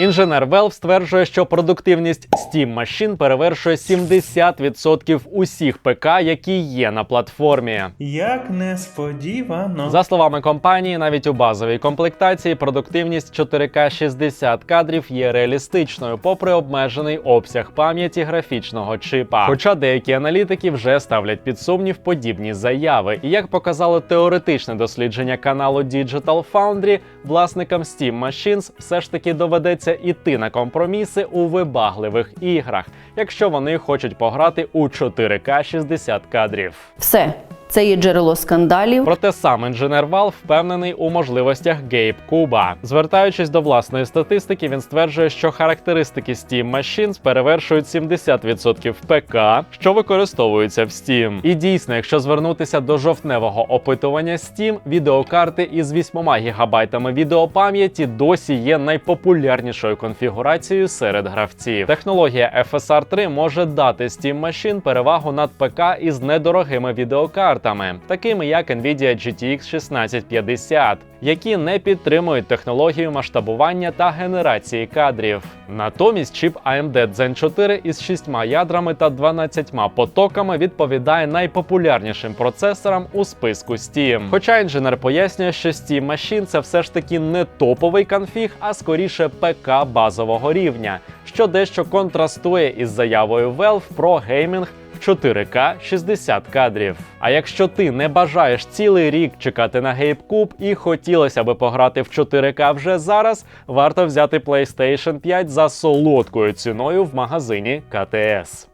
Інженер Valve стверджує, що продуктивність Steam машин перевершує 70% усіх ПК, які є на платформі. Як несподівано. За словами компанії, навіть у базовій комплектації продуктивність 4К 60 кадрів є реалістичною, попри обмежений обсяг пам'яті графічного чипа. Хоча деякі аналітики вже ставлять під сумнів подібні заяви. І як показало теоретичне дослідження каналу Digital Foundry, власникам Steam Machines все ж таки доведеться іти на компроміси у вибагливих іграх, якщо вони хочуть пограти у 4К 60 кадрів. Все, це є джерело скандалів. Проте сам інженер Valve впевнений у можливостях Гейб Куба. Звертаючись до власної статистики, він стверджує, що характеристики Steam Machines перевершують 70% ПК, що використовуються в Steam. І дійсно, якщо звернутися до жовтневого опитування Steam, відеокарти із 8 ГБ відеопам'яті досі є найпопулярнішою конфігурацією серед гравців. Технологія FSR 3 може дати Steam Machine перевагу над ПК із недорогими відеокартами, такими як Nvidia GTX 1650, які не підтримують технологію масштабування та генерації кадрів. Натомість чіп AMD Zen 4 із 6 ядрами та 12 потоками відповідає найпопулярнішим процесорам у списку Steam. Хоча інженер пояснює, що Steam Machine це все ж таки не топовий конфіг, а скоріше ПК базового рівня, що дещо контрастує із заявою Valve про геймінг 4К 60 кадрів. А якщо ти не бажаєш цілий рік чекати на GameCube і хотілося би пограти в 4К вже зараз, варто взяти PlayStation 5 за солодкою ціною в магазині КТС.